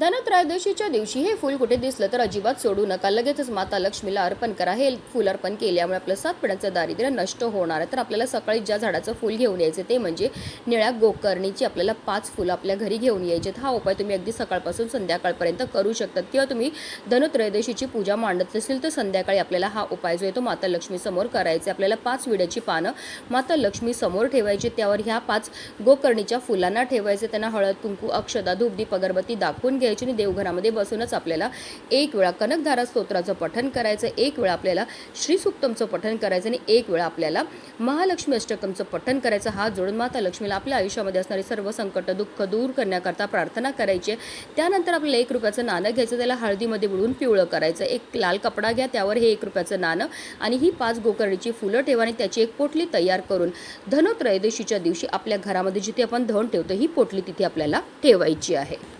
धनत्रयोदशीच्या दिवशी हे फूल कुठे दिसलं तर अजिबात सोडू नका. लगेचच माता लक्ष्मीला अर्पण करा. हे फूल अर्पण केल्यामुळे आपलं सात दारिद्र्य नष्ट होणार आहे. तर आपल्याला सकाळी ज्या झाडाचं फूल घेऊन यायचं ते म्हणजे निळ्या गोकर्णीची आपल्याला पाच फुलं आपल्या घरी घेऊन यायचे हा उपाय तुम्ही अगदी सकाळपासून संध्याकाळपर्यंत करू शकतात. किंवा तुम्ही धनत्रयोदशीची पूजा मांडत असेल तर संध्याकाळी आपल्याला हा उपाय जो आहे तो माता लक्ष्मीसमोर करायचा आपल्याला पाच विड्याची पानं माता लक्ष्मीसमोर ठेवायची. त्यावर ह्या पाच गोकर्णीच्या फुलांना ठेवायचे. त्यांना हळद कुंकू अक्षदा धूपदीप अगरबत्ती दाखवून घ्यायची आणि देवघरामध्ये बसूनच आपल्याला एक वेळा कनकधारा स्तोत्राचं पठन करायचं एक वेळा आपल्याला श्रीसुक्तमचं पठन करायचं आणि एक वेळा आपल्याला महालक्ष्मी अष्टकमचं पठन करायचं. हात जोडून माता लक्ष्मीला आपल्या आयुष्यामध्ये असणारे सर्व संकट दुःख दूर करण्याकरता प्रार्थना करायची त्यानंतर आपल्याला एक रुपयाचं नाणं घ्यायचं त्याला हळदीमध्ये बुडवून पिवळं करायचं. एक लाल कपडा घ्या त्यावर हे एक रुपयाचं नाणं आणि ही पाच गोकर्णीची फुलं ठेवा आणि त्याची एक पोटली तयार करून धनोत्रयोदशीच्या दिवशी आपल्या घरामध्ये जिथे आपण धन ठेवतो ही पोटली तिथे आपल्याला ठेवायची आहे.